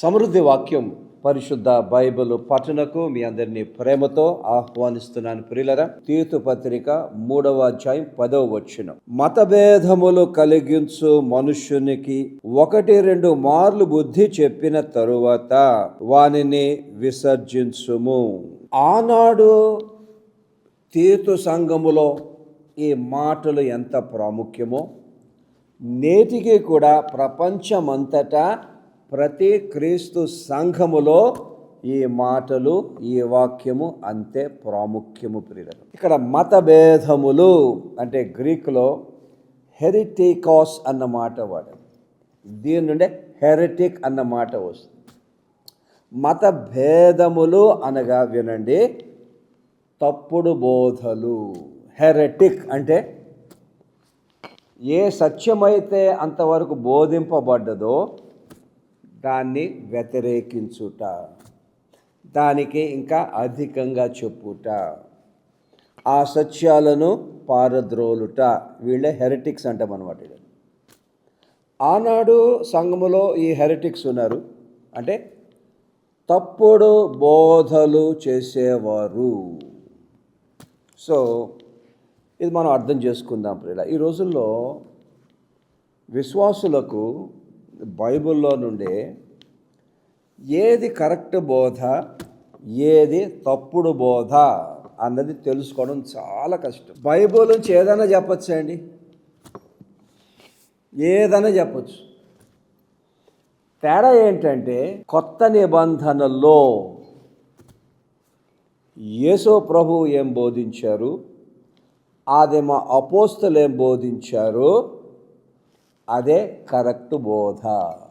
సమృద్ధి వాక్యం పరిశుద్ధ బైబిల్ పఠనకు మీ అందరినీ ప్రేమతో ఆహ్వానిస్తున్నాను ప్రియులరా. తీర్థ పత్రిక మూడవ అధ్యాయం పదవ వచ్చిన మతభేదములు కలిగించు మనుష్యునికి ఒకటి రెండు మార్లు బుద్ధి చెప్పిన తరువాత వానిని విసర్జించుము. ఆనాడు తీర్థ సంఘములో ఈ మాటలు ఎంత ప్రాముఖ్యమో నేటికి కూడా ప్రపంచమంతటా ప్రతి క్రీస్తు సంఘములో ఈ మాటలు ఈ వాక్యము అంతే ప్రాముఖ్యము ప్రియులు ఇక్కడ మతభేదములు అంటే గ్రీకులో హెరిటికాస్ అన్న మాట వాడు. దీని నుండే హెరిటిక్ అన్న మాట వస్తుంది. మత భేదములు అనగా వినండి తప్పుడు బోధలు. హెరటిక్ అంటే ఏ సత్యమైతే అంతవరకు బోధింపబడ్డదో దాన్ని వ్యతిరేకించుట. దానికి ఇంకా అధికంగా చెప్పుట. ఆ సత్యాలను పారద్రోలుట. వీళ్ళే హెరిటిక్స్ అంటాం అనమాట ఆనాడు సంఘములో ఈ హెరిటిక్స్ ఉన్నారు. అంటే తప్పుడు బోధలు చేసేవారు. సో ఇది మనం అర్థం చేసుకుందాం ప్రియుల. ఈ రోజుల్లో విశ్వాసులకు బైబిల్లో నుండి ఏది కరెక్ట్ బోధ ఏది తప్పుడు బోధ అన్నది తెలుసుకోవడం చాలా కష్టం. బైబిల్ నుంచి ఏదైనా చెప్పచ్చు అండి? ఏదైనా చెప్పచ్చు. తేడా ఏంటంటే కొత్త నిబంధనల్లో యేసో ప్రభువు ఏం బోధించారు? అది మా అపోస్తులు ఏం బోధించారు? అదే కరెక్ట్ బోధ.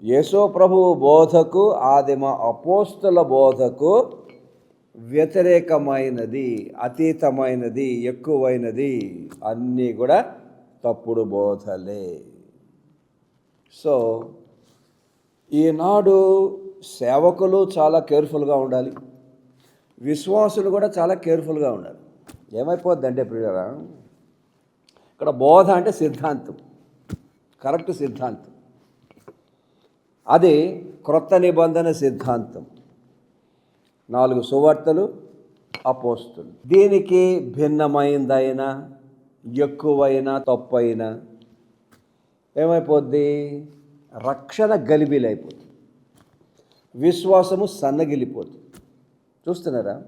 యేసో ప్రభు బోధకు ఆదిమ అపోస్తుల బోధకు వ్యతిరేకమైనది అతీతమైనది ఎక్కువైనది అన్నీ కూడా తప్పుడు బోధలే. సో ఈనాడు సేవకులు చాలా కేర్ఫుల్గా ఉండాలి. విశ్వాసులు కూడా చాలా కేర్ఫుల్గా ఉండాలి. ఏమైపోద్దంటే ప్రియరా ఇక్కడ బోధ అంటే సిద్ధాంతం. కరెక్ట్ సిద్ధాంతం. అది క్రొత్త నిబంధన సిద్ధాంతం. నాలుగు సువార్తలు అపోస్తులు. దీనికి భిన్నమైందైనా ఎక్కువైనా తప్పైనా ఏమైపోద్ది? రక్షణ గలిబిలైపోతుంది. విశ్వాసము సన్నగిలిపోతుంది. చూస్తున్నారా?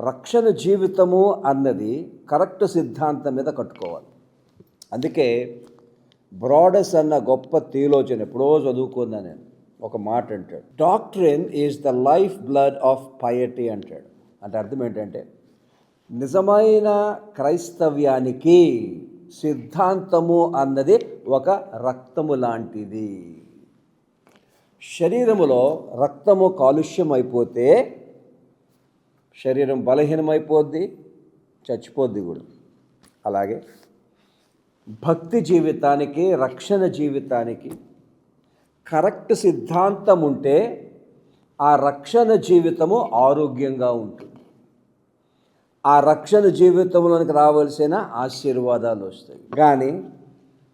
రక్షణ జీవితము అన్నది కరెక్ట్ సిద్ధాంతం మీద కట్టుకోవాలి. అందుకే బ్రాడస్ అన్న గొప్ప థియోలోజన్ ఎప్పుడో చదువుకుందా నేను. ఒక మాట అంటాడు. Doctrine is the lifeblood of piety అంటాడు. అంటే అర్థం ఏంటంటే నిజమైన క్రైస్తవ్యానికి సిద్ధాంతము అన్నది ఒక రక్తము లాంటిది. శరీరములో రక్తము కాలుష్యం అయిపోతే శరీరం బలహీనమైపోద్ది చచ్చిపోద్ది కూడా. అలాగే భక్తి జీవితానికి రక్షణ జీవితానికి కరెక్ట్ సిద్ధాంతం ఉంటే ఆ రక్షణ జీవితము ఆరోగ్యంగా ఉంటుంది. ఆ రక్షణ జీవితంలోనికి రావాల్సిన ఆశీర్వాదాలు వస్తాయి. కానీ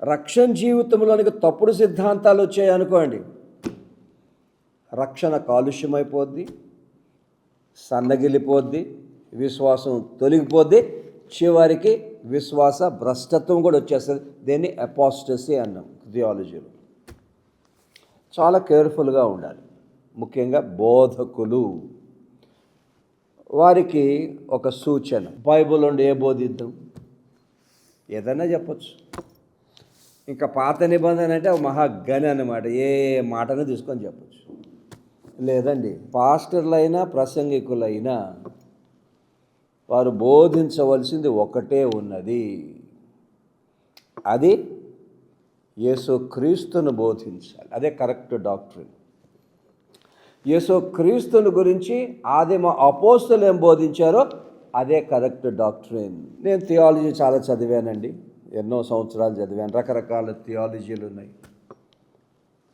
రక్షణ జీవితంలోనికి తప్పుడు సిద్ధాంతాలు వచ్చాయి అనుకోండి. రక్షణ కాలుష్యమైపోద్ది సన్నగిలిపోద్ది విశ్వాసం తొలగిపోద్ది చివరికి విశ్వాస భ్రష్టత్వం కూడా వచ్చేస్తుంది. దీన్ని అపాస్టసీ అన్నాం థియాలజీలో చాలా కేర్ఫుల్గా ఉండాలి. ముఖ్యంగా బోధకులు. వారికి ఒక సూచన. బైబిల్ ఉండి ఏ బోధిద్దాం? ఏదైనా చెప్పచ్చు. ఇంకా పాత నిబంధన అంటే ఒక మహాగని అన్నమాట. ఏ మాటను తీసుకొని చెప్పచ్చు. లేదండి పాస్టర్లైనా ప్రసంగికులైనా వారు బోధించవలసింది ఒకటే ఉన్నది. అది యేసుక్రీస్తును బోధించాలి. అదే కరెక్ట్ డాక్టరీన్. యేసుక్రీస్తుని గురించి ఆదిమ అపోస్తులు ఏం బోధించారో అదే కరెక్ట్ డాక్టరీన్. నేను థియాలజీ చాలా చదివానండి. ఎన్నో సంవత్సరాలు చదివాను. రకరకాల థియాలజీలు ఉన్నాయి.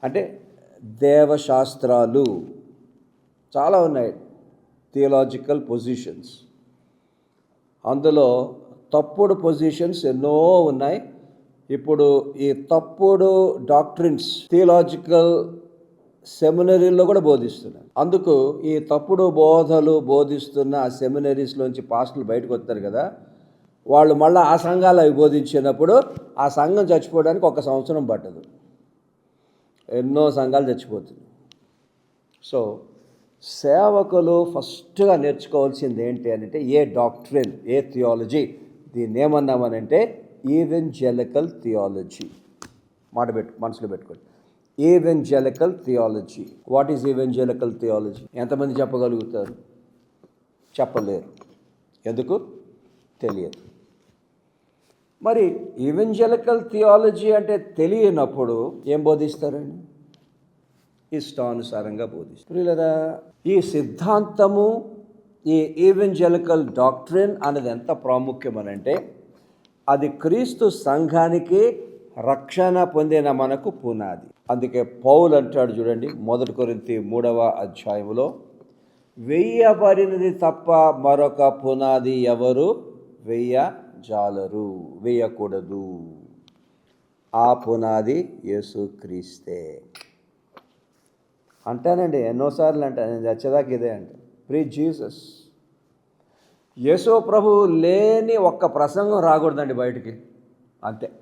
అంటే దేవశాస్త్రాలు చాలా ఉన్నాయి. Theological positions. అందులో తప్పుడు పొజిషన్స్ ఎన్నో ఉన్నాయి. ఇప్పుడు ఈ తప్పుడు డాక్టరిన్స్ థియలాజికల్ సెమినరీల్లో కూడా బోధిస్తున్నారు. అందుకు ఈ తప్పుడు బోధలు బోధిస్తున్న ఆ సెమినరీస్లోంచి పాస్టులు బయటకు వస్తారు కదా. వాళ్ళు మళ్ళీ ఆ సంఘాలు అవి బోధించినప్పుడు ఆ సంఘం చచ్చిపోవడానికి ఒక సంవత్సరం పట్టదు. ఎన్నో సంఘాలు చచ్చిపోతుంది సో సేవకులు ఫస్ట్గా నేర్చుకోవాల్సింది ఏంటి అని అంటే ఏ డాక్ట్రిన్ ఏ థియాలజీ దీన్ని ఏమన్నామనంటే ఈవెంజెలికల్ థియాలజీ మాట పెట్టు మనసులో పెట్టుకోండి. Evangelical theology what is evangelical theology ఎంతమంది చెప్పగలుగుతారు? చెప్పలేరు. ఎందుకు? తెలియదు. మరి ఈవెంజెలికల్ థియాలజీ అంటే తెలియనప్పుడు ఏం బోధిస్తారండి? ఇష్టానుసారంగా బోధిస్తుంది. ప్రియులరా ఈ సిద్ధాంతము ఈ ఈవెంజలికల్ డాక్ట్రిన్ అనేది ఎంత ప్రాముఖ్యమనంటే అది క్రీస్తు సంఘానికి రక్షణ పొందిన మనకు పునాది. అందుకే పౌలు అంటాడు చూడండి మొదటి కొరింతి మూడవ అధ్యాయంలో వెయ్యబడినది తప్ప మరొక పునాది ఎవరు వెయ్య జాలరు వేయకూడదు. ఆ పునాది యేసుక్రీస్తే. అంటానండి ఎన్నోసార్లు అంటాను నేను చచ్చేదాకా ఇదే అంట. ప్రీ జీసస్ యేసో ప్రభు లేని ఒక్క ప్రసంగం రాకూడదండి బయటికి. అంతే.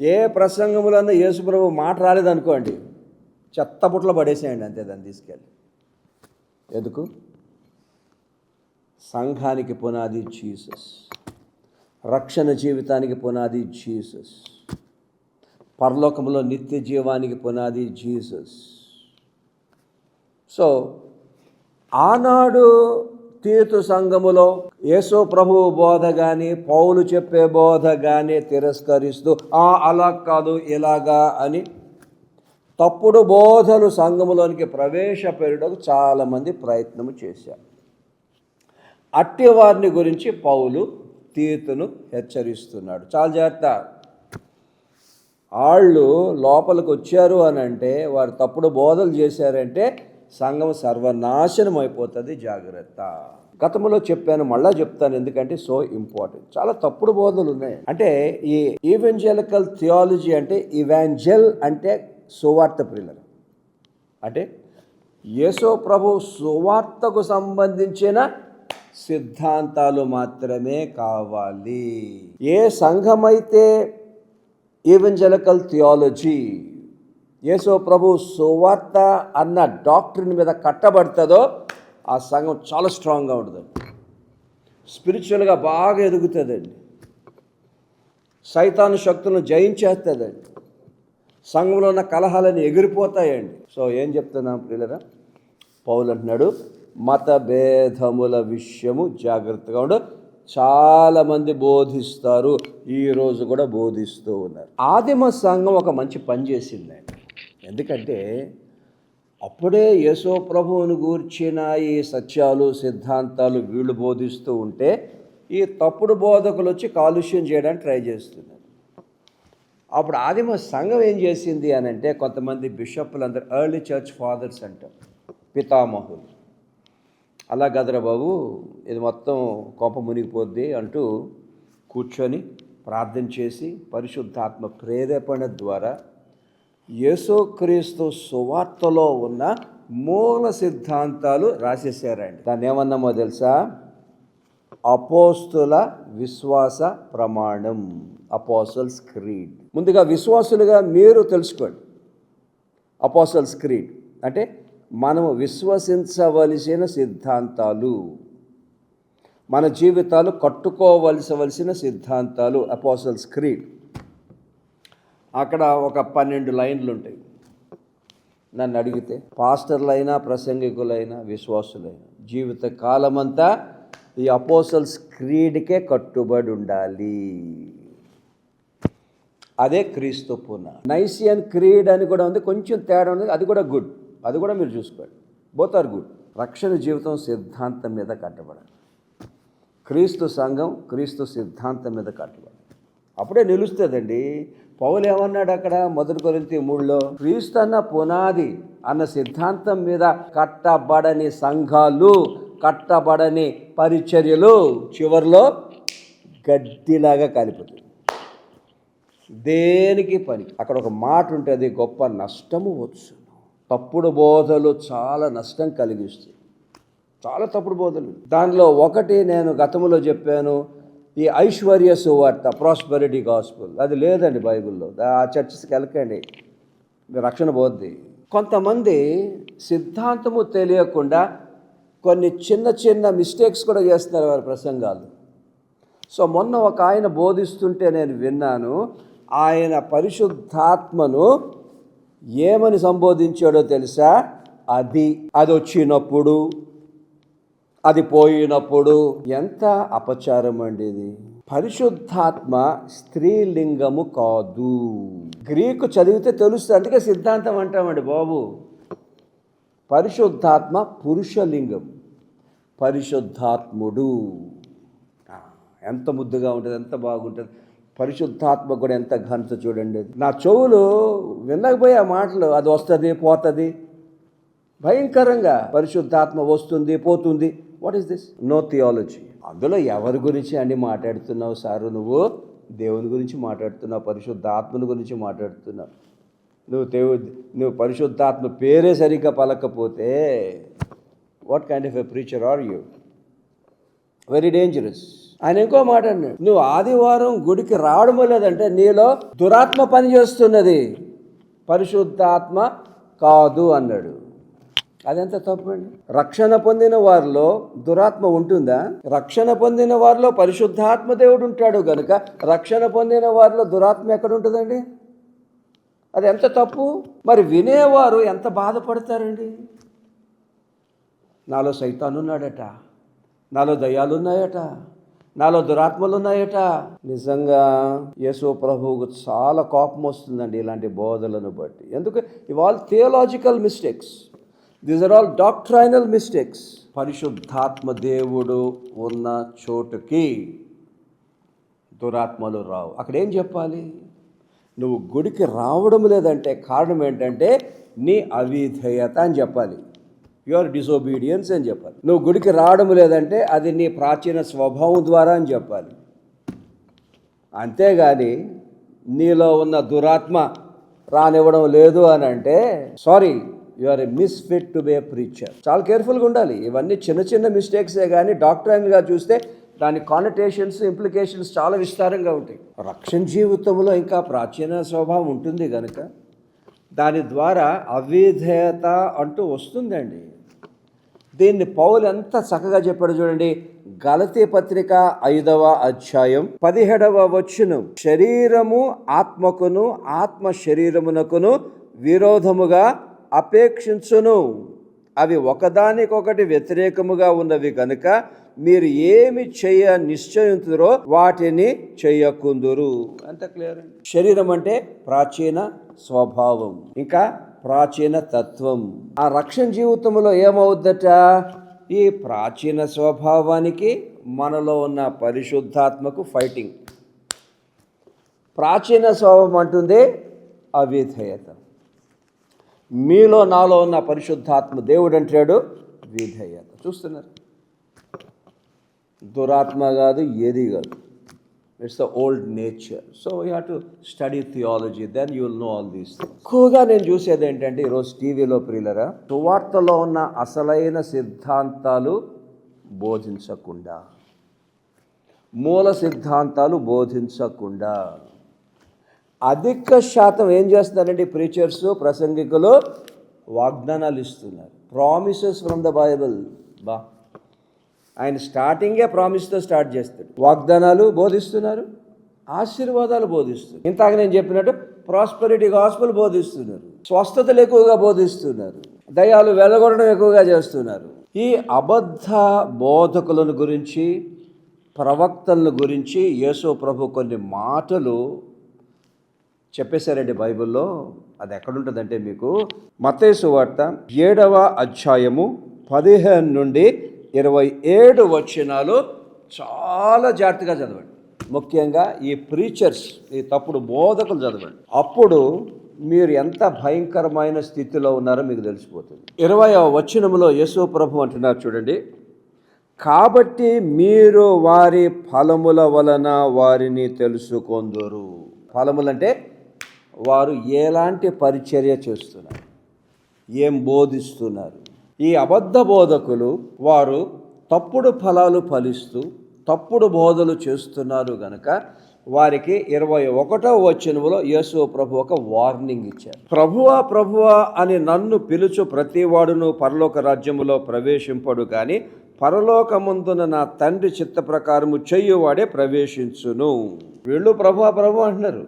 ఏ ప్రసంగములన్నా యేసు ప్రభు మాట రాలేదనుకోండి చెత్తపుట్లో పడేసేయండి అంతే దాన్ని తీసుకెళ్ళి. ఎందుకు? సంఘానికి పునాది జీసస్. రక్షణ జీవితానికి పునాది జీసస్. పరలోకంలో నిత్య జీవానికి పునాది జీసస్. సో ఆనాడు తీర్థ సంఘములో యేసో ప్రభు బోధ కానీ పౌలు చెప్పే బోధ కానీ తిరస్కరిస్తూ ఆ అలా కాదు ఇలాగా అని తప్పుడు బోధలు సంఘములోనికి ప్రవేశపెట్టడం చాలామంది ప్రయత్నం చేశారు. అట్టి వారిని గురించి పౌలు తీర్తును హెచ్చరిస్తున్నాడు. చాలా జాగ్రత్త. వాళ్ళు లోపలికి వచ్చారు అని అంటే వారు తప్పుడు బోధలు చేశారంటే సంఘం సర్వనాశనం అయిపోతుంది జాగ్రత్త. గతంలో చెప్పాను మళ్ళా చెప్తాను ఎందుకంటే సో ఇంపార్టెంట్ చాలా తప్పుడు బోధనలు ఉన్నాయి. అంటే ఈ ఈవెంజలికల్ థియాలజీ అంటే ఇవాంజెల్ అంటే సువార్త ప్రియులు అంటే యేసో ప్రభు సువార్తకు సంబంధించిన సిద్ధాంతాలు మాత్రమే కావాలి. ఏ సంఘమైతే ఈవెంజలికల్ థియాలజీ యేసో ప్రభు సువార్త అన్న డాక్టర్ని మీద కట్టబడుతుందో ఆ సంఘం చాలా స్ట్రాంగ్గా ఉంటుందండి. స్పిరిచువల్గా బాగా ఎదుగుతుందండి. సైతాను శక్తులను జయించేస్తుందండి. సంఘంలో ఉన్న కలహాలని ఎగిరిపోతాయండి. సో ఏం చెప్తున్నాం ప్రియులరా? పౌలు అంటున్నాడు మత భేదముల విషయము జాగ్రత్తగా ఉండు. చాలామంది బోధిస్తారు ఈరోజు కూడా బోధిస్తూ ఉన్నారు. ఆదిమ సంఘం ఒక మంచి పని చేసిందండి. ఎందుకంటే అప్పుడే యశో ప్రభువును గూర్చిన ఈ సత్యాలు సిద్ధాంతాలు వీళ్ళు బోధిస్తూ ఉంటే ఈ తప్పుడు బోధకులు వచ్చి కాలుష్యం చేయడానికి ట్రై చేస్తున్నారు. అప్పుడు ఆదిమ సంఘం ఏం చేసింది అని అంటే కొంతమంది బిషప్లు అందరు ఎర్లీ చర్చ్ ఫాదర్స్ అంటారు పితామహులు. అలా గదరా బాబు ఇది మొత్తం కోప మునిగిపోద్ది అంటూ కూర్చొని ప్రార్థన చేసి పరిశుద్ధాత్మ ప్రేరేపణ ద్వారా యేసుక్రీస్తు సువార్తలో ఉన్న మూల సిద్ధాంతాలు రాసేసారండి దాన్ని ఏమన్నామో తెలుసా? అపోస్తుల విశ్వాస ప్రమాణం అపోసల్స్ క్రీడ్. ముందుగా విశ్వాసులుగా మీరు తెలుసుకోండి. అపోసల్స్ క్రీడ్ అంటే మనము విశ్వసించవలసిన సిద్ధాంతాలు మన జీవితాలు కట్టుకోవలసవలసిన సిద్ధాంతాలు అపోసల్స్ క్రీడ్. అక్కడ ఒక పన్నెండు లైన్లు ఉంటాయి. నన్ను అడిగితే పాస్టర్లైనా ప్రసంగికులైనా విశ్వాసులైనా జీవిత కాలమంతా ఈ అపోసల్స్ క్రీడ్కే కట్టుబడి ఉండాలి. అదే క్రీస్తు పున నైసియన్ క్రీడ్ అని కూడా ఉంది. కొంచెం తేడా ఉంది అది కూడా గుడ్. అది కూడా మీరు చూసుకోండి. బోత్ ఆర్ గుడ్ రక్షణ జీవితం సిద్ధాంతం మీద కట్టబడాలి. క్రీస్తు సంఘం క్రీస్తు సిద్ధాంతం మీద కట్టబడాలి. అప్పుడే నిలుస్తుందండి. పౌలు ఏమన్నాడు అక్కడ? మొదటి కొరింతి మూడులో క్రీస్తు అన్న పునాది అన్న సిద్ధాంతం మీద కట్టబడని సంఘాలు కట్టబడని పరిచర్యలు చివరిలో గడ్డిలాగా కాలిపోతుంది దేనికి పని? అక్కడ ఒక మాట ఉంటుంది గొప్ప నష్టము వచ్చు తప్పుడు బోధలు చాలా నష్టం కలిగిస్తాయి. చాలా తప్పుడు బోధలు. దానిలో ఒకటి నేను గతంలో చెప్పాను ఈ ఐశ్వర్య సువార్త ప్రాస్పెరిటీ గాస్పుల్ అది లేదండి బైబిల్లో. ఆ చర్చస్కి వెళ్ళకండి. రక్షణ పోద్ది. కొంతమంది సిద్ధాంతము తెలియకుండా కొన్ని చిన్న చిన్న మిస్టేక్స్ కూడా చేస్తున్నారు వారి ప్రసంగాలు. సో మొన్న ఒక ఆయన బోధిస్తుంటే నేను విన్నాను ఆయన పరిశుద్ధాత్మను ఏమని సంబోధించాడో తెలుసా? అది అది వచ్చినప్పుడు అది పోయినప్పుడు ఎంత అపచారం అండి ఇది? పరిశుద్ధాత్మ స్త్రీలింగము కాదు. గ్రీకు చదివితే తెలుస్తుంది. అందుకే సిద్ధాంతం అంటామండి బాబు. పరిశుద్ధాత్మ పురుషలింగం. పరిశుద్ధాత్ముడు. ఎంత ముద్దుగా ఉంటుంది ఎంత బాగుంటుంది. పరిశుద్ధాత్మ కూడా ఎంత ఘనత చూడండి. నా చెవులు వినకపోయే ఆ మాటలు అది వస్తుంది పోతుంది. భయంకరంగా పరిశుద్ధాత్మ వస్తుంది పోతుంది. What is this no theology అందులో ఎవరి గురించి అండి మాట్లాడుతున్నావు సారు నువ్వు? దేవుని గురించి మాట్లాడుతున్నావు పరిశుద్ధాత్మని గురించి మాట్లాడుతున్నావు. నువ్వు దేవు నువ్వు పరిశుద్ధాత్మ పేరే సరిగ్గా పలకపోతే what kind of a preacher are you very dangerous ఆయన ఇంకో మాట అన్నాడు. నువ్వు ఆదివారం గుడికి రావడం లేదంటే నీలో దురాత్మ పనిచేస్తున్నది పరిశుద్ధాత్మ కాదు అన్నాడు. అదెంత తప్పండి? రక్షణ పొందిన వారిలో దురాత్మ ఉంటుందా? రక్షణ పొందిన వారిలో పరిశుద్ధాత్మ దేవుడు ఉంటాడు కనుక రక్షణ పొందిన వారిలో దురాత్మ ఎక్కడ ఉంటుందండి అది ఎంత తప్పు? మరి వినేవారు ఎంత బాధపడతారండి? నాలో సైతాను ఉన్నాడట నాలో దయాలున్నాయట ఉన్నాయట నాలో దురాత్మలు ఉన్నాయట నిజంగా యేసు ప్రభువుకు చాలా కోపం వస్తుందండి ఇలాంటి బోధలను బట్టి. ఎందుకు? ఇవాళ theological mistakes these are all doctrinal mistakes పరిశుద్ధాత్మ దేవుడు ఉన్న చోటుకి దురాత్మలు రావు. అక్కడ ఏం చెప్పాలి? నువ్వు గుడికి రావడం లేదంటే కారణం ఏంటంటే నీ అవిధేయత అని చెప్పాలి. యువర్ డిసోబీడియన్స్ అని చెప్పాలి. నువ్వు గుడికి రావడం లేదంటే అది నీ ప్రాచీన స్వభావం ద్వారా అని చెప్పాలి. అంతేగాని నీలో ఉన్న దురాత్మ రానివ్వడం లేదు అని అంటే sorry you are a misfit to be preacher చాలా కేర్ఫుల్గా ఉండాలి. ఇవన్నీ చిన్న చిన్న మిస్టేక్సే కానీ డాక్టరైన్గా చూస్తే దాని కానటేషన్స్ ఇంప్లికేషన్స్ చాలా విస్తారంగా ఉంటాయి. రక్షణ జీవితంలో ఇంకా ప్రాచీన స్వభావం ఉంటుంది కనుక దాని ద్వారా అవిధేయత అంటూ వస్తుందండి. దీన్ని పౌలు ఎంత చక్కగా చెప్పాడు చూడండి. గలతీ పత్రిక ఐదవ అధ్యాయం పదిహేడవ వచ్చును శరీరము ఆత్మకును ఆత్మ శరీరమునకును విరోధముగా అపేక్షించును. అవి ఒకదానికొకటి వ్యతిరేకముగా ఉన్నవి కనుక మీరు ఏమి చేయ నిశ్చయించురో వాటిని చేయకుందురు. అంత క్లియర్ శరీరం అంటే ప్రాచీన స్వభావం ఇంకా ప్రాచీన తత్వం. ఆ రక్షణ జీవితంలో ఏమవుద్దట? ఈ ప్రాచీన స్వభావానికి మనలో ఉన్న పరిశుద్ధాత్మకు ఫైటింగ్. ప్రాచీన స్వభావం అంటుంది అవిధేయత. మీలో నాలో ఉన్న పరిశుద్ధాత్మ దేవుడు అంటాడు విధేయత చూస్తున్నారు? దురాత్మ కాదు ఏది కాదు. It's the old nature so you have to study theology then you will know all these ఎక్కువగా నేను చూసేది ఏంటంటే ఈరోజు టీవీలో ప్రియులరా సువార్తలో ఉన్న అసలైన సిద్ధాంతాలు బోధించకుండా మూల సిద్ధాంతాలు బోధించకుండా అధిక శాతం ఏం చేస్తున్నారండి ప్రీచర్స్ ప్రసంగికులు వాగ్దానాలు ఇస్తున్నారు. ప్రామిసెస్ ఫ్రమ్ ద బైబిల్ బా. ఆయన స్టార్టింగే ప్రామిస్తో స్టార్ట్ చేస్తాడు. వాగ్దానాలు బోధిస్తున్నారు. ఆశీర్వాదాలు బోధిస్తున్నారు. ఇంతాక నేను చెప్పినట్టు ప్రాస్పరిటీ గాస్పుల్ బోధిస్తున్నారు. స్వస్థతలు ఎక్కువగా బోధిస్తున్నారు. దయాలు వెలగొడడం ఎక్కువగా చేస్తున్నారు. ఈ అబద్ధ బోధకులను గురించి ప్రవక్తలను గురించి యేసు ప్రభు కొన్ని మాటలు చెప్పేశారండి బైబిల్లో. అది ఎక్కడుంటుందంటే మీకు మతేసు వార్త ఏడవ అధ్యాయము పదిహేను నుండి ఇరవై ఏడు వచనాలు చాలా జాగ్రత్తగా చదవండి. ముఖ్యంగా ఈ ప్రీచర్స్ ఈ తప్పుడు బోధకులు చదవండి. అప్పుడు మీరు ఎంత భయంకరమైన స్థితిలో ఉన్నారో మీకు తెలిసిపోతుంది. ఇరవై వచనంలో యేసు ప్రభు అంటున్నారు చూడండి. కాబట్టి మీరు వారి ఫలముల వలన వారిని తెలుసుకొందురు. ఫలములంటే వారు ఎలాంటి పరిచర్య చేస్తున్నారు? ఏం బోధిస్తున్నారు? ఈ అబద్ధ బోధకులు వారు తప్పుడు ఫలాలు ఫలిస్తూ తప్పుడు బోధలు చేస్తున్నారు గనక వారికి ఇరవై ఒకటో వచనంలో యేసు ప్రభు ఒక వార్నింగ్ ఇచ్చారు. ప్రభువా ప్రభువా అని నన్ను పిలుచు ప్రతివాడును పరలోక రాజ్యములో ప్రవేశింపడు కానీ పరలోకముందున నా తండ్రి చిత్త ప్రకారము చెయ్యువాడే ప్రవేశించును. వీళ్ళు ప్రభు ప్రభు అంటున్నారు.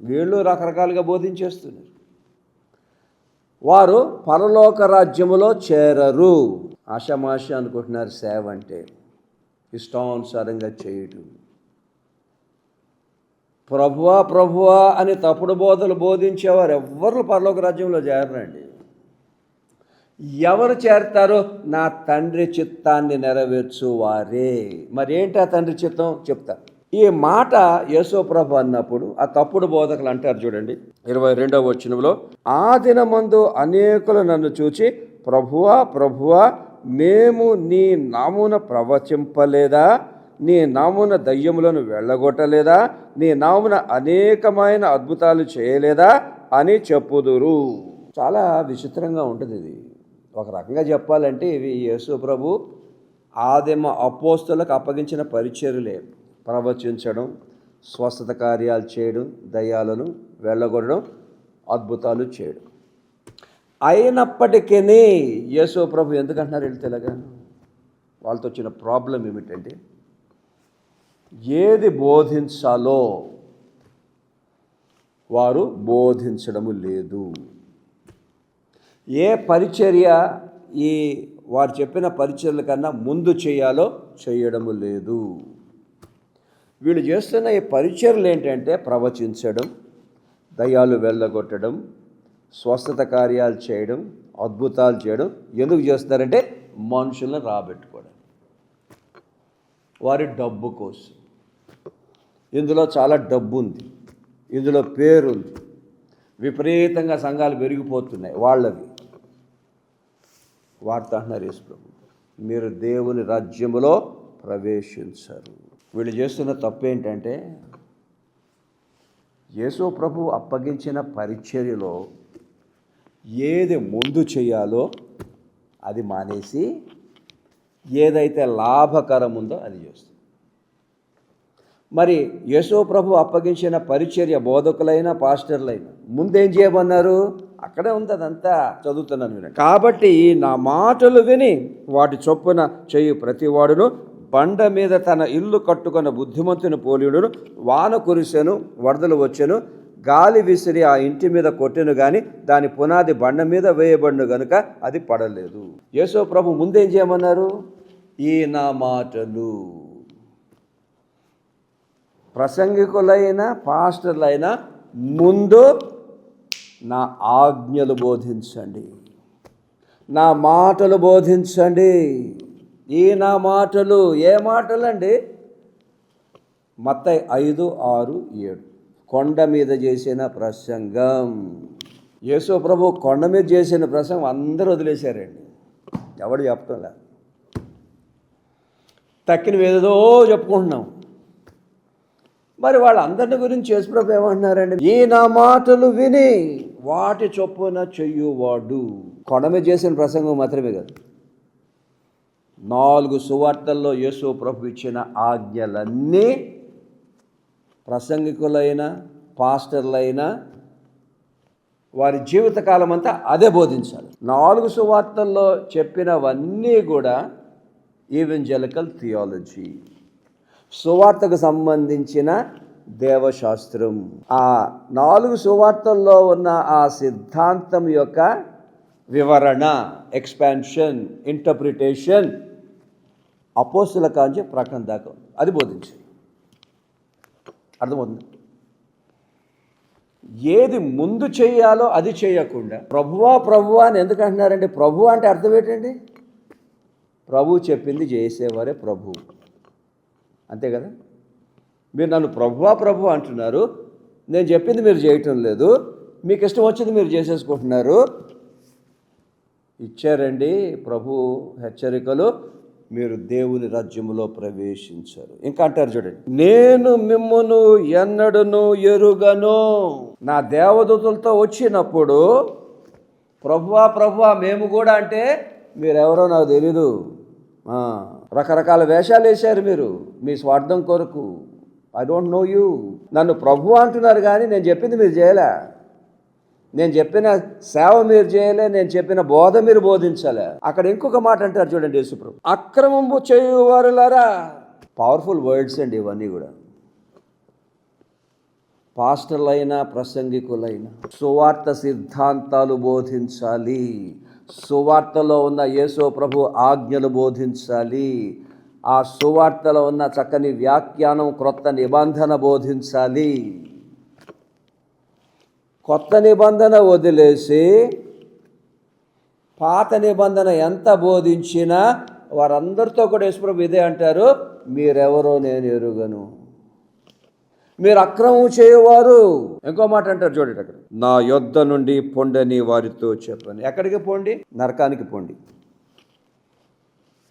వీళ్ళు రకరకాలుగా బోధించేస్తున్నారు. వారు పరలోక రాజ్యములో చేరరు. ఆషమాష అనుకుంటున్నారు సేవ అంటే ఇష్టానుసారంగా చేయటం. ప్రభువా ప్రభువా అని తప్పుడు బోధలు బోధించేవారు ఎవ్వరు పరలోక రాజ్యంలో చేరరండి. ఎవరు చేరతారో నా తండ్రి చిత్తాన్ని నెరవేర్చు వారే మరి ఏంటి ఆ తండ్రి చిత్తం? చెప్తారు ఈ మాట యేసోప్రభు అన్నప్పుడు ఆ తప్పుడు బోధకులు అంటారు చూడండి ఇరవై రెండవ వచనంలో ఆ దినమందు అనేకులు నన్ను చూచి ప్రభువా ప్రభువా మేము నీ నామున ప్రవచింపలేదా? నీ నామున దయ్యములను వెళ్ళగొట్టలేదా? నీ నామున అనేకమైన అద్భుతాలు చేయలేదా? అని చెప్పుదురు. చాలా విచిత్రంగా ఉంటుంది ఇది. ఒక రకంగా చెప్పాలంటే ఇవి యేసు ప్రభు ఆదిమ అపోస్తులకు అప్పగించిన పరిచర్యలే. ప్రవచించడం స్వస్థత కార్యాలు చేయడం దయ్యాలను వెళ్ళగొట్టడం అద్భుతాలు చేయడం. అయినప్పటికీ యేసు ప్రభు ఎందుకంటున్నారు వెళ్తే ఇలాగా వాళ్ళతో వచ్చిన ప్రాబ్లం ఏమిటంటే ఏది బోధించాలో వారు బోధించడము లేదు. ఏ పరిచర్య ఈ వారు చెప్పిన పరిచర్యల కన్నా ముందు చేయాలో చేయడము లేదు. వీళ్ళు చేస్తున్న ఈ పరిచయలు ఏంటంటే ప్రవచించడం దయ్యాలు వెళ్ళగొట్టడం స్వస్థత కార్యాలు చేయడం అద్భుతాలు చేయడం. ఎందుకు చేస్తారంటే మనుషులను రాబెట్టుకోవడం. వారి డబ్బు కోసం. ఇందులో చాలా డబ్బు ఉంది. ఇందులో పేరుంది. విపరీతంగా సంఘాలు పెరిగిపోతున్నాయి వాళ్ళవి. వార్త అంటున్నారు యేసు ప్రభు మీరు దేవుని రాజ్యములో ప్రవేశించరు. వీళ్ళు చేస్తున్న తప్పు ఏంటంటే యేసు ప్రభు అప్పగించిన పరిచర్యలో ఏది ముందు చేయాలో అది మానేసి ఏదైతే లాభకరం ఉందో అది చేస్తుంది. మరి యేసో ప్రభు అప్పగించిన పరిచర్య బోధకులైన పాస్టర్లైన ముందేం చేయమన్నారు? అక్కడే ఉంది అదంతా చదువుతున్నాను కాబట్టి నా మాటలు విని వాటి చొప్పున చేయు ప్రతివాడును బండ మీద తన ఇల్లు కట్టుకున్న బుద్ధిమంతుని పోలియుడును వాన కురిసెను వరదలు వచ్చెను గాలి విసిరి ఆ ఇంటి మీద కొట్టెను కానీ దాని పునాది బండ మీద వేయబడిను గనుక అది పడలేదు. యేసో ప్రభు ముందేం చేయమన్నారు? ఈ నా మాటలు ప్రసంగికులైన పాస్టర్లైన ముందు నా ఆజ్ఞలు బోధించండి. నా మాటలు బోధించండి. ఈ నా మాటలు ఏ మాటలండి? మత్తయి ఐదు ఆరు ఏడు. కొండ మీద చేసిన ప్రసంగం. యేసు ప్రభు కొండ మీద చేసిన ప్రసంగం అందరూ వదిలేశారండి. ఎవడు చెప్పటంలే తక్కిన ఏదో చెప్పుకుంటున్నాం. మరి వాళ్ళందరిని గురించి యేసుప్రభు ఏమంటున్నారండి? ఈ నా మాటలు విని వాటి చొప్పున చెయ్యువాడు. కొండ మీద చేసిన ప్రసంగం మాత్రమే కాదు. నాలుగు సువార్తల్లో యేసు ప్రభు ఇచ్చిన ఆజ్ఞలన్నీ ప్రసంగికులైన పాస్టర్లైన వారి జీవితకాలం అంతా అదే బోధించాలి. నాలుగు సువార్తల్లో చెప్పినవన్నీ కూడా ఈవెంజలికల్ థియాలజీ సువార్తకు సంబంధించిన దేవశాస్త్రం. ఆ నాలుగు సువార్తల్లో ఉన్న ఆ సిద్ధాంతం యొక్క వివరణ ఎక్స్పాన్షన్ ఇంటర్ప్రిటేషన్ అపోస్తుల కాంచి ప్రకటన దాకా అది బోధించి అర్థమవుతుంది? ఏది ముందు చేయాలో అది చేయకుండా ప్రభువా ప్రభువా అని ఎందుకు అంటున్నారండి ప్రభు అంటే అర్థం ఏంటండి? ప్రభు చెప్పింది చేసేవారే ప్రభు. అంతే కదా? మీరు నన్ను ప్రభువా ప్రభు అంటున్నారు. నేను చెప్పింది మీరు చేయటం లేదు. మీకు ఇష్టం వచ్చింది మీరు చేసేసుకుంటున్నారు. ఇచ్చారండి ప్రభు హెచ్చరికలు. మీరు దేవుని రాజ్యములో ప్రవేశించారు. ఇంకా అంటారు చూడండి. నేను మిమ్మను ఎన్నడను ఎరుగను. నా దేవదూతలతో వచ్చినప్పుడు ప్రభువా ప్రభువా మేము కూడా అంటే మీరెవరో నాకు తెలీదు. రకరకాల వేషాలు వేశారు మీరు. మీ స్వార్థం కొరకు. ఐ డోంట్ నో యూ నన్ను ప్రభు అంటున్నారు కానీ నేను చెప్పింది మీరు చేయలే. నేను చెప్పిన సేవ మీరు చేయలే నేను చెప్పిన బోధ మీరు బోధించలే. అక్కడ ఇంకొక మాట అంటారు చూడండి యేసుప్రభు. అక్రమము చేయువారులారా. పవర్ఫుల్ వర్డ్స్ అండి ఇవన్నీ కూడా. పాస్టర్లైన ప్రసంగికులైనా సువార్త సిద్ధాంతాలు బోధించాలి. సువార్తలో ఉన్న యేసో ప్రభు ఆజ్ఞలు బోధించాలి. ఆ సువార్తలో ఉన్న చక్కని వ్యాఖ్యానం క్రొత్త నిబంధన బోధించాలి. కొత్త నిబంధన వదిలేసి పాత నిబంధన ఎంత బోధించినా వారందరితో కూడా యేసుప్రభు ఇదే అంటారు మీరెవరో నేను ఎరుగను. మీరు అక్రమం చేయవారు. ఇంకో మాట అంటారు చూడండి అక్కడ. నా యొద్ద నుండి పొండని వారితో చెప్పాను. ఎక్కడికి పోండి? నరకానికి పోండి.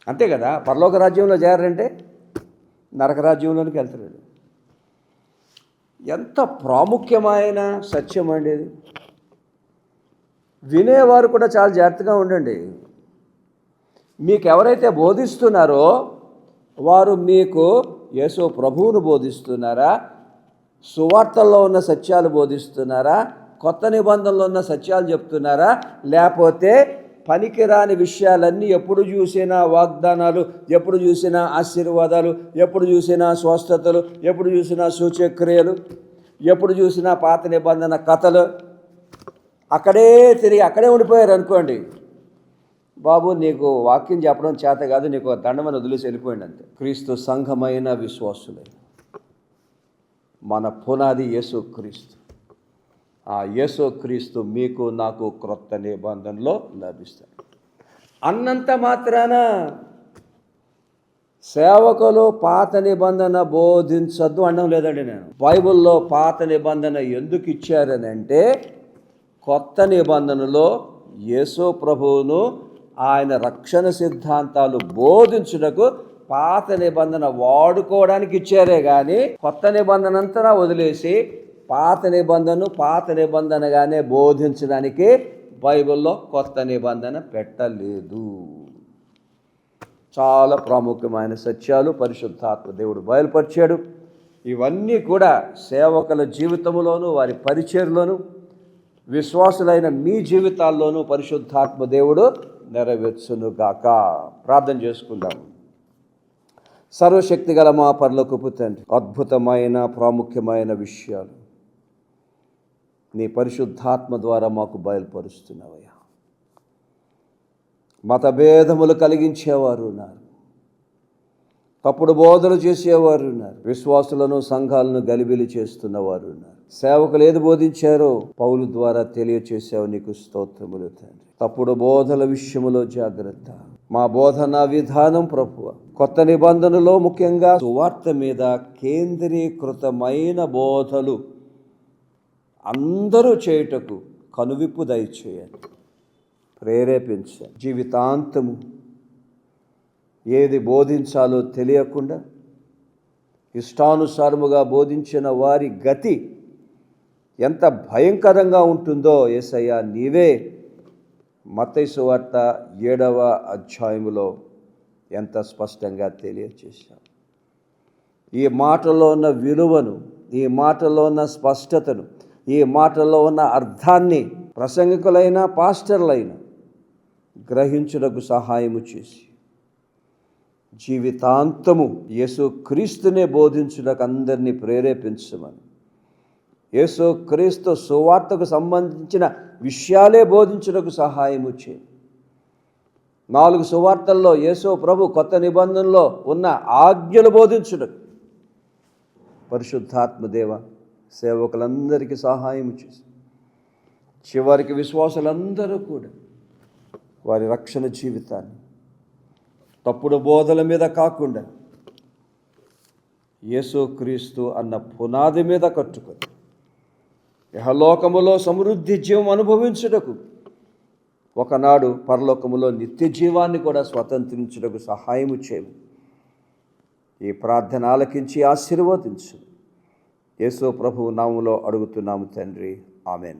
అంతే కదా? పరలోక రాజ్యంలో చేరారంటే నరకరాజ్యంలోనికి వెళ్తారు ఎంత ప్రాముఖ్యమైన సత్యం అండి ఇది. వినేవారు కూడా చాలా జాగ్రత్తగా ఉండండి. మీకు ఎవరైతే బోధిస్తున్నారో వారు మీకు యేసు ప్రభువును బోధిస్తున్నారా? సువార్తల్లో ఉన్న సత్యాలు బోధిస్తున్నారా? కొత్త నిబంధనలో ఉన్న సత్యాలు చెప్తున్నారా? లేకపోతే పనికిరాని విషయాలన్నీ ఎప్పుడు చూసినా వాగ్దానాలు ఎప్పుడు చూసినా ఆశీర్వాదాలు ఎప్పుడు చూసినా స్వస్థతలు ఎప్పుడు చూసినా సూచక్రియలు ఎప్పుడు చూసినా పాత నిబంధన కథలు. అక్కడే తిరిగి అక్కడే ఉండిపోయారు అనుకోండి. బాబు నీకు వాక్యం చెప్పడం చేత కాదు నీకు దండమని వదిలేసి వెళ్ళిపోయింది అంతే. క్రీస్తు సంఘమైన విశ్వాసులే. మన పునాది యేసు క్రీస్తు ఆ యేసు క్రీస్తు మీకు నాకు క్రొత్త నిబంధనలో లభిస్తాడు. అన్నంత మాత్రాన సేవకులు పాత నిబంధన బోధించద్దు అనడం లేదండి నేను. బైబిల్లో పాత నిబంధన ఎందుకు ఇచ్చారని అంటే కొత్త నిబంధనలో యేసు ప్రభువును ఆయన రక్షణ సిద్ధాంతాలు బోధించుటకు పాత నిబంధన వాడుకోవడానికి ఇచ్చారే కానీ కొత్త నిబంధన అంతా వదిలేసి పాత నిబంధన పాత నిబంధనగానే బోధించడానికి బైబిల్లో కొత్త నిబంధన పెట్టలేదు. చాలా ప్రాముఖ్యమైన సత్యాలు పరిశుద్ధాత్మ దేవుడు బయలుపరిచాడు. ఇవన్నీ కూడా సేవకుల జీవితంలోనూ వారి పరిచయలోను విశ్వాసులైన మీ జీవితాల్లోనూ పరిశుద్ధాత్మ దేవుడు నెరవేర్చునుగాక. ప్రార్థన చేసుకుందాం. సర్వశక్తి గల మా పర్లకు తండ్రి అద్భుతమైన ప్రాముఖ్యమైన విషయాలు నీ పరిశుద్ధాత్మ ద్వారా మాకు బయలుపరుస్తున్నావయ్యా. మతభేదములు కలిగించేవారు ఉన్నారు. తప్పుడు బోధలు చేసేవారు ఉన్నారు. విశ్వాసులను సంఘాలను గలిబిలి చేస్తున్నవారు ఉన్నారు. సేవకులు ఏది బోధించారో పౌలు ద్వారా తెలియచేసావు నీకు స్తోత్రములు తండ్రి. తప్పుడు బోధల విషయములో జాగ్రత్త. మా బోధన విధానం ప్రభువ. కొత్త నిబంధనలో ముఖ్యంగా సువార్త మీద కేంద్రీకృతమైన బోధలు అందరూ చేయుటకు కనువిప్పు దయచేయండి. ప్రేరేపించండి. జీవితాంతము ఏది బోధించాలో తెలియకుండా ఇష్టానుసారముగా బోధించిన వారి గతి ఎంత భయంకరంగా ఉంటుందో ఏసయ్య నీవే మతైసు వార్త ఏడవ అధ్యాయములో ఎంత స్పష్టంగా తెలియచేశావు. ఈ మాటలో ఉన్న విలువను ఈ మాటలో ఉన్న స్పష్టతను ఈ మాటలో ఉన్న అర్థాన్ని ప్రసంగికులైన పాస్టర్లైన గ్రహించుటకు సహాయము చేసి జీవితాంతము యేసు క్రీస్తునే బోధించుటకు అందరినీ ప్రేరేపించమని యేసు క్రీస్తు సువార్తకు సంబంధించిన విషయాలే బోధించుటకు సహాయము చే నాలుగు సువార్తల్లో యేసు ప్రభు కొత్త నిబంధనలో ఉన్న ఆజ్ఞలు బోధించుటకు పరిశుద్ధాత్మదేవ సేవకులందరికీ సహాయం చేసి చివరికి విశ్వాసులందరూ కూడా వారి రక్షణ జీవితాన్ని తప్పుడు బోధల మీద కాకుండా యేసుక్రీస్తు అన్న పునాది మీద కట్టుకొని యహలోకములో సమృద్ధి జీవం అనుభవించుటకు ఒకనాడు పరలోకములో నిత్య జీవాన్ని కూడా స్వతంత్రించుటకు సహాయము చేయము ఈ ప్రార్థన ఆలకించి ఆశీర్వదించు యేసు ప్రభు నామంలో అడుగుతున్నాము తండ్రి. ఆమెన్.